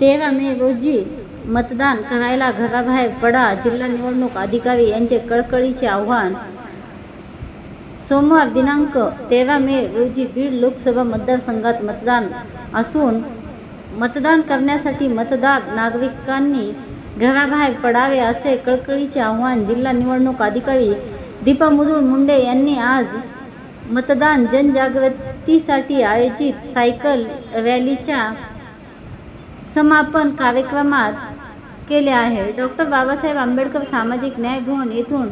तेरा मे रोजी मतदान करायला घराबाहेर पडा जिल्हा निवडणूक अधिकारी यांचे कळकळीचे आव्हान. सोमवार दिनांक तेरा मे रोजी बीड लोकसभा मतदारसंघात मतदान असून मतदान करण्यासाठी मतदार नागरिकांनी घराबाहेर पडावे असे कळकळीचे आव्हान जिल्हा निवडणूक अधिकारी दीपा मुदुळ मुंडे यांनी आज मतदान जनजागृतीसाठी आयोजित सायकल रॅलीच्या समापन कार्यक्रमात केले आहे. डॉक्टर बाबासाहेब आंबेडकर सामाजिक न्याय भवन येथून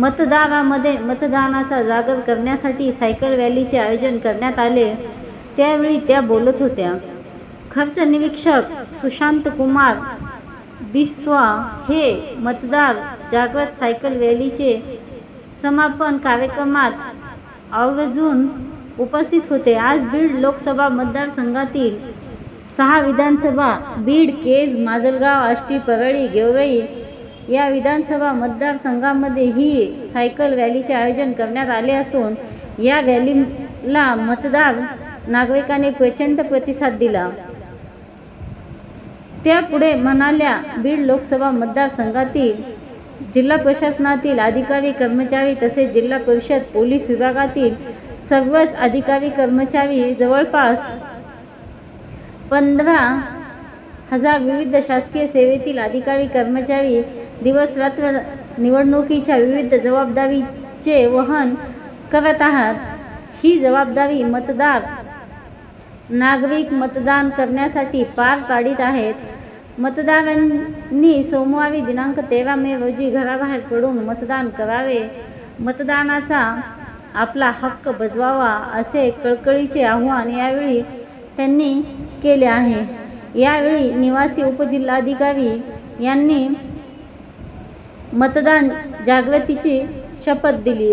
मतदारामध्ये मतदानाचा जागर करण्यासाठी सायकल रॅलीचे आयोजन करण्यात आले. त्यावेळी त्या बोलत होत्या. खर्च निरीक्षक सुशांत कुमार बिस्वा हे मतदार जागृत सायकल रॅलीचे समापन कार्यक्रमात आवर्जून उपस्थित होते. आज बीड लोकसभा मतदारसंघातील सहा विधानसभा बीड केज माजलगाव आष्टी परळी गेवराई या विधानसभा मतदारसंघामध्ये ही सायकल रॅलीचे आयोजन करण्यात आले असून या रॅलीला मतदार नागरिकांनी प्रचंड प्रतिसाद दिला. त्यापुढे म्हणाल्या बीड लोकसभा मतदारसंघातील जिल्हा प्रशासनातील अधिकारी कर्मचारी तसेच जिल्हा परिषद पोलीस विभागातील सर्वच अधिकारी कर्मचारी जवळपास पंधरा हजार विविध शासकीय सेवेतील अधिकारी कर्मचारी दिवसरात्र निवडणुकीच्या विविध जबाबदारीचे वहन करत आहात. ही जबाबदारी मतदार नागरिक मतदान करण्यासाठी पार पाडित आहेत. मतदारांनी सोमवारी दिनांक तेरा मे रोजी घराबाहेर पडून मतदान करावे. मतदानाचा आपला हक्क बजवावा असे कळकळीचे आव्हान यावेळी त्यांनी केले आहे. यावेळी निवासी उपजिल्हाधिकारी यांनी मतदान जागृतीची शपथ दिली.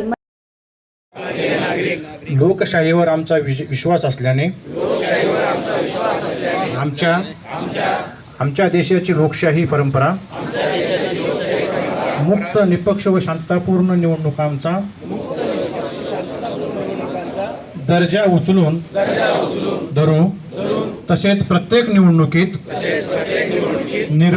लोकशाहीवर आमचा विश्वास असल्याने आमच्या आमच्या देशाची लोकशाही परंपरा मुक्त निपक्ष व शांततापूर्ण निवडणुकांचा दर्जा उचलून धरू. तसेच प्रत्येक निवडणुकीत निर्भय